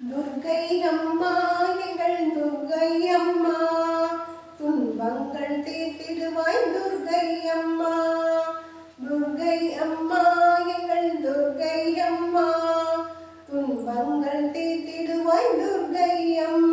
துர்கை அம்மா எங்கள் துர்கை அம்மா துன்பங்கள் தீர்த்திடுவாய் துர்கை அம்மா துர்கை அம்மா எங்கள் துர்கை அம்மா துன்பங்கள் தீர்த்திடுவாய் துர்கை அம்மா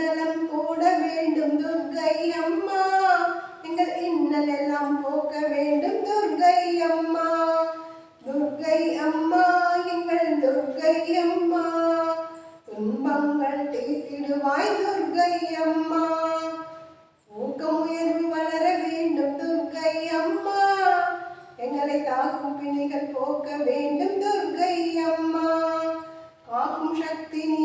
நலம் கூட வேண்டும் துர்கை அம்மா. எங்கள் இன்னல் எல்லாம் போக்க வேண்டும் துர்கை அம்மா. துர்கை அம்மா எங்கள் துர்கை அம்மா. துன்பங்கள் தீர்த்திடுவாய் துர்கை அம்மா. ஊக்கம் உயர்வு வளர வேண்டும் துர்கை அம்மா. எங்களை தாக்கும் பிணிகள் போக்க வேண்டும் துர்கை அம்மா. காக்கும் சக்தி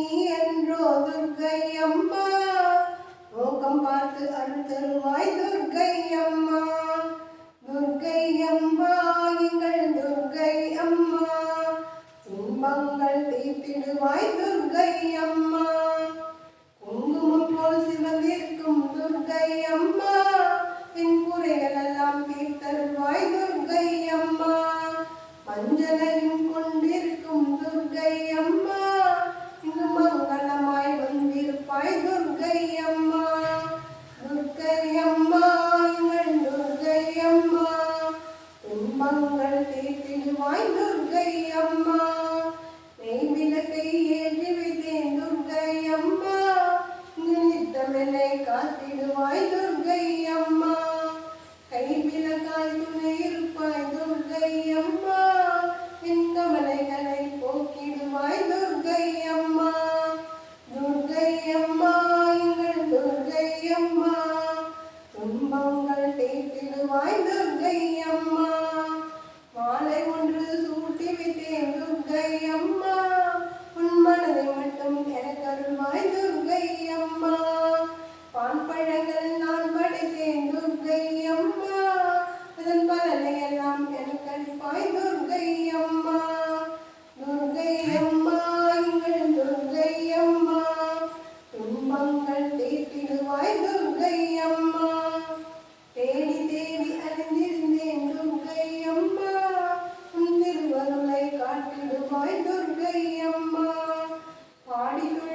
துர்கை அம்மா நெய் விளக்கை ஏற்றி வைத்தேன் துர்கை அம்மா நிமித்தம் என்னை காத்திடுவாய் துர்கை அம்மா கை விளக்காய் துணை இருக்கும் 哈利